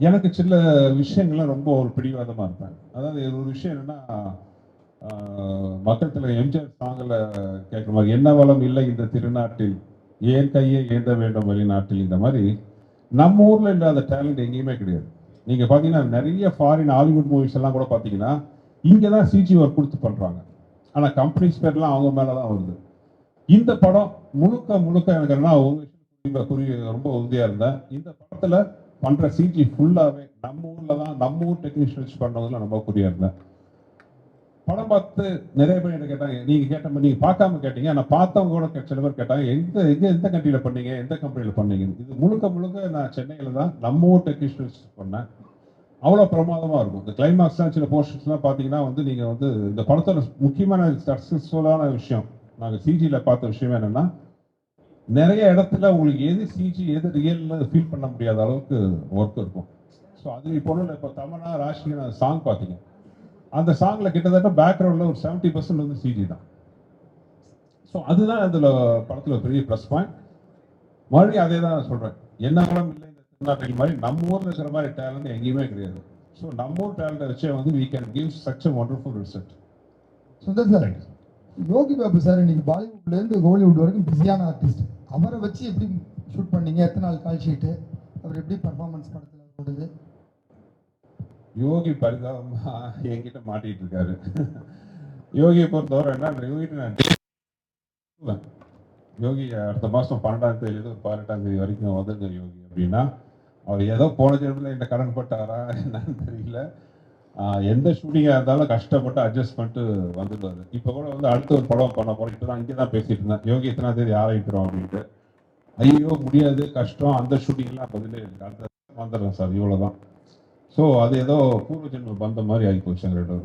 எனக்கு சில விஷயங்கள்லாம் ரொம்ப ஒரு பிடிவாதமாக இருப்பேன் அதாவது ஒரு விஷயம் என்னென்னா ஆஹ், மக்கள் எம்ஜிஆர் சாங்கில் கேட்குற மாதிரி என்ன வளம் இல்லை இந்த திருநாட்டில் ஏன் கையை ஏந்த வேண்டும் வெளிநாட்டில்? இந்த மாதிரி நம்ம ஊரில் இல்லாத டேலண்ட் எங்கேயுமே கிடையாது. நீங்கள் பார்த்தீங்கன்னா நிறைய ஃபாரின் ஹாலிவுட் மூவிஸ் எல்லாம் கூட பார்த்தீங்கன்னா இங்கே தான் சிஜி ஒர்க் கொடுத்து பண்ணுறாங்க ஆனால் கம்பெனிஸ் பேர்லாம் அவங்க மேலே தான் வருது. இந்த படம் முழுக்க முழுக்க எனக்கு என்ன ஒரு விஷயம் குறி ரொம்ப உறுதியாக இருந்தேன். இந்த படத்தில் பண்ணுற சிஜி ஃபுல்லாகவே நம்ம ஊரில் தான் நம்ம ஊர் டெக்னீஷியன் வச்சு பண்ணதில் ரொம்ப குறியாக இருந்தேன் படம் பார்த்து நிறைய பேர் என்ன கேட்டாங்க நீங்க கேட்ட மாதிரி நீங்க பார்க்காம கேட்டீங்க. ஆனா பார்த்தவங்க கூட சில பேர் கேட்டாங்க எந்த எங்க எந்த கண்ட்ரியில பண்ணீங்க எந்த கம்பெனியில் பண்ணீங்க? இது முழுக்க முழுக்க நான் சென்னையில தான் நம்ம ஊர் டெக்னீஷியன்ஸ் பண்ணேன். அவ்வளோ பிரமாதமா இருக்கும். இந்த கிளைமாக்ஸ்லாம் சில போர்ஷன்ஸ்லாம் பார்த்தீங்கன்னா வந்து நீங்க வந்து இந்த படத்தோட முக்கியமான சக்சஸ்ஃபுல்லான விஷயம் நாங்கள் சிஜியில் பார்த்த விஷயம் என்னன்னா நிறைய இடத்துல உங்களுக்கு எது சிஜி எது ரியல்னு ஃபீல் பண்ண முடியாத அளவுக்கு ஒர்க் இருக்கும். ஸோ அது இப்போ ஒன்றும் இப்போ தமனா ராஷ்டிரிய சாங் பார்த்தீங்க. அந்த சாங்ல கிட்டத்தட்ட பேக்ரவுண்டில் ஒரு செவன்ட்டி பர்சன்ட் வந்து சிஜி தான். ஸோ அதுதான் அதில் படத்தில் ஒரு பெரிய ப்ளஸ் பாயிண்ட் மறுபடியும் அதே தான் நான் என்ன படம் இல்லை இந்த திருநாட்டில் மாதிரி நம்ம ஊரில் இருக்கிற மாதிரி டேலண்ட் எங்கேயுமே கிடையாது. ஸோ நம்ம ஊர் டேலண்ட்டை வச்சே வந்து we can give such a wonderful so Sundar sir Yogi Babu sir இன்னைக்கு பாலிவுட்லேருந்து ஹாலிவுட் வரைக்கும் பிஸியான ஆர்டிஸ்ட் அவரை வச்சு எப்படி ஷூட் பண்ணீங்க? எத்தனை நாள் கால் ஷீட்டு அவர் எப்படி பர்ஃபார்மன்ஸ் படத்தில் போடுது? யோகி பரிதாபமா என்கிட்ட மாட்டிட்டு இருக்காரு. யோகியை பொறுத்தவரை என்ன யோகிட்ட நான் யோகி அடுத்த மாதம் பன்னெண்டாம் தேதியிலேருந்து ஒரு பதினெட்டாம் தேதி வரைக்கும் வந்துருங்க யோகி அப்படின்னா அவர் ஏதோ போன ஜென்மத்தில் என்ன கடன் பட்டாரா என்னன்னு தெரியல. எந்த ஷூட்டிங்காக இருந்தாலும் கஷ்டப்பட்டு அட்ஜஸ்ட் பண்ணிட்டு வந்துடுவாரு இப்போ கூட வந்து அடுத்த ஒரு படம் பண்ண போகிறோம் இப்போ தான் இங்கே தான் பேசிட்டு இருந்தேன். யோகி எத்தனாம் தேதி ஆரம்பிக்கிறோம் அப்படின்ட்டு. ஐயோ முடியாது கஷ்டம். அந்த ஷூட்டிங்லாம் பதிலே இருக்கு அடுத்த வந்துடுறேன் சார். இவ்வளோதான் ஸோ அது ஏதோ பூர்வ ஜென்ம பந்த மாதிரி ஆகி போச்சு எங்க ரெண்டு